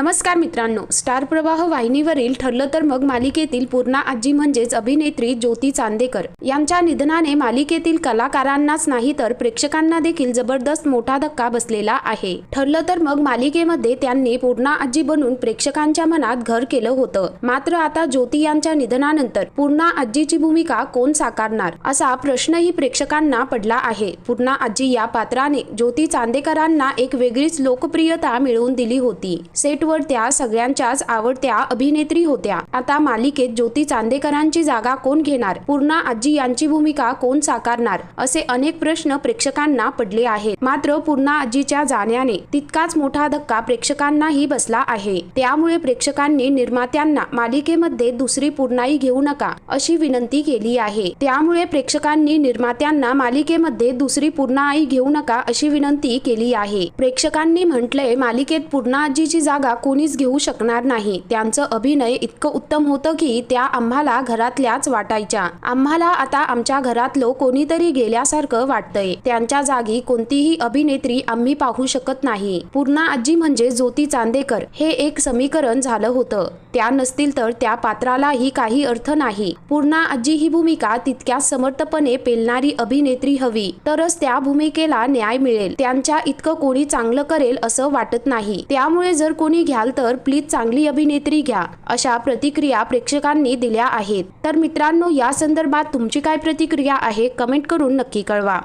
नमस्कार मित्रांनो. स्टार प्रवाह वाहिनीवरील ठरलं तर मग मालिकेतील पूर्णा आजी म्हणजेच अभिनेत्री ज्योती चांदेकर. यांच्या निधनाने मालिकेतील कलाकारांनाच नाही तर प्रेक्षकांना देखील जबरदस्त मोठा धक्का बसलेला आहे. ठरलं तर मग मालिकेमध्ये त्यांनी पूर्णा आजी बनून प्रेक्षकांच्या मनात घर केलं होतं. मात्र आता ज्योती यांच्या निधनानंतर पूर्णा आजीची भूमिका कोण साकारणार असा प्रश्नही प्रेक्षकांना पडला आहे. पूर्णा आजी या पात्राने ज्योती चांदेकरांना एक वेगळीच लोकप्रियता मिळवून दिली होती. सेट त्या सगळ्यांच्याच आवडत्या अभिनेत्री होत्या. आता मालिकेत ज्योती चांदेकरांची जागा कोण घेणार? पूर्णा आजी यांची भूमिका कोण साकारणार? असे अनेक प्रश्न प्रेक्षकांना पडले आहेत. मात्र पूर्णा आजीच्या जाण्याने तितकाच मोठा धक्का प्रेक्षकांनाही बसला आहे. त्यामुळे प्रेक्षकांनी निर्मात्यांना मालिकेमध्ये दुसरी पूर्णाई घेऊ नका अशी विनंती केली आहे. त्यामुळे प्रेक्षकांनी निर्मात्यांना मालिकेमध्ये दुसरी पूर्णाई घेऊ नका अशी विनंती केली आहे. प्रेक्षकांनी म्हटलंय मालिकेत पूर्णा आजीची जागा कोणीच घेऊ शकणार नाही. त्यांचं अभिनय इतकं उत्तम होतं की त्या आम्हाला घरातल्याच वाटायच्या. आम्हाला आता आमच्या घरातलं कोणीतरी गेल्यासारखं वाटतंय. त्यांच्या जागी कोणतीही अभिनेत्री आम्ही पाहू शकत नाही. पूर्णा आजी म्हणजे ज्योती चांदेकर. हे एक समीकरण झालं होतं. त्या नसतील तर त्या पात्रालाही काही अर्थ नाही. पूर्णा आजी ही भूमिका तितक्याच समर्थपणे पेलणारी अभिनेत्री हवी. तरच त्या भूमिकेला न्याय मिळेल. त्यांच्या इतकं कोणी चांगलं करेल असं वाटत नाही. त्यामुळे जर कोणी कोणी घ्याल तर प्लीज चांगली अभिनेत्री घ्या अशा प्रतिक्रिया प्रेक्षकांनी दिल्या आहेत. तर मित्रांनो या संदर्भात तुमची काय प्रतिक्रिया आहे कमेंट करून नक्की कळवा.